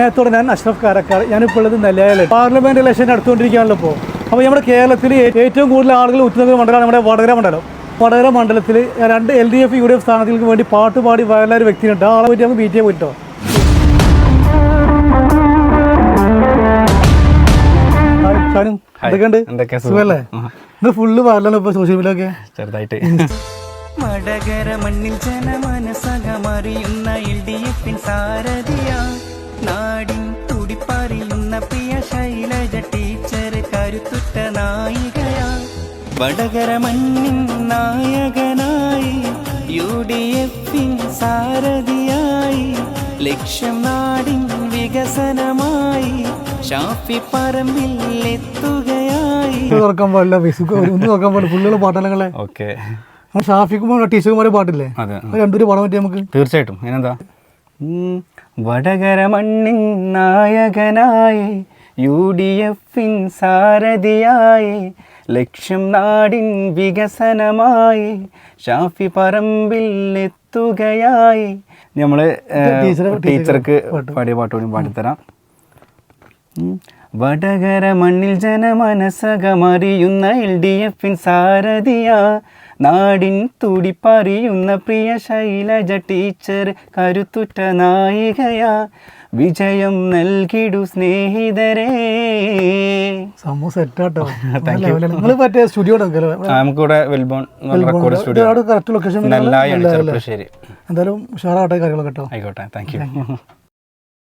സ്നേഹത്തോടെ ഞാൻ അഷ്റഫ് കാരക്കാർ ഞാനിപ്പോൾ ഉള്ളത് നെല്ലയാലെ പാർലമെന്റ് ഇലക്ഷൻ നടത്തുകൊണ്ടിരിക്കുകയാണല്ലോ ഇപ്പോൾ അപ്പോൾ നമ്മുടെ കേരളത്തിൽ ഏറ്റവും കൂടുതൽ ആളുകൾ ഉത്തരവ് മണ്ഡലമാണ് നമ്മുടെ വടകര മണ്ഡലം. വടകര മണ്ഡലത്തിൽ രണ്ട് L D F U D F സ്ഥാനാർത്ഥികൾക്ക് വേണ്ടി പാട്ട് പാടി ഒരു വ്യക്തിയുണ്ട്. ആ ആളെ പറ്റി നമുക്ക് ബി ടി എ പോയിട്ടോ എന്തൊക്കെയുണ്ട്? ഫുള്ള് വയലാണ് ഇപ്പൊ സോഷ്യൽ മീഡിയ ഒക്കെ? ചെറുതായിട്ട്. മടകര മണ്ണിൽ ജനമനസകമറിയുന്ന എൽ ഡി എഫിൻ സാരഥിയ. ശൈലജ ടീച്ചർ കരുത്തുറ്റ നായികയാ. വടകര മണ്ണിൻ നായകനായി യു ഡി എഫിൻ സാരഥിയായി. ലക്ഷ്യം നാടിൻ വികസനമായി ഷാഫി പറമ്പിൽ എത്തുകയായി. തുറക്കാൻ പാടില്ല ഫേസ്ബുക്ക് ഒന്നും തുറക്കാൻ പാടില്ല പുള്ളികൾ പാട്ടലങ്ങളെ ഓക്കെ. ഷാഫിക്കുമ്പോൾ ടീച്ചർമാരെ പാട്ടില്ലേ? രണ്ടുപേരും പാടാൻ പറ്റിയ നമുക്ക്? തീർച്ചയായിട്ടും. അതിനെന്താ? വടകര മണ്ണിൻ നായകനായി യു ഡി എഫിൻ സാരഥിയായി ലക്ഷ്യം നാടിൻ വികസനമായി ഷാഫി പറമ്പിൽ എത്തുകയായി. നമ്മൾ ടീച്ചർക്ക് പാടിയ പാട്ടുകൂടി പാടിത്തരാം. വടകര മണ്ണിൽ ജനമനസകമറിയുന്ന എൽ ഡി എഫിൻ സാരഥിയ. നാടിൻ തുടിപ്പറിയുന്ന പ്രിയ ശൈലജ ടീച്ചർ കരുത്തുറ്റ നായികയാ. വിജയം നൽകിടു സ്നേഹിതരെ. സംഭവം സെറ്റാട്ടോ. നിങ്ങൾ മറ്റേ സ്റ്റുഡിയോ നമുക്കിവിടെ വെൽബോൺ റെക്കോർഡ് സ്റ്റുഡിയോ. കറക്റ്റ് ലൊക്കേഷൻ എന്തായാലും ഉഷാറാട്ടെ കാര്യങ്ങളൊക്കെ കേട്ടോ. ആയിക്കോട്ടെ താങ്ക് യു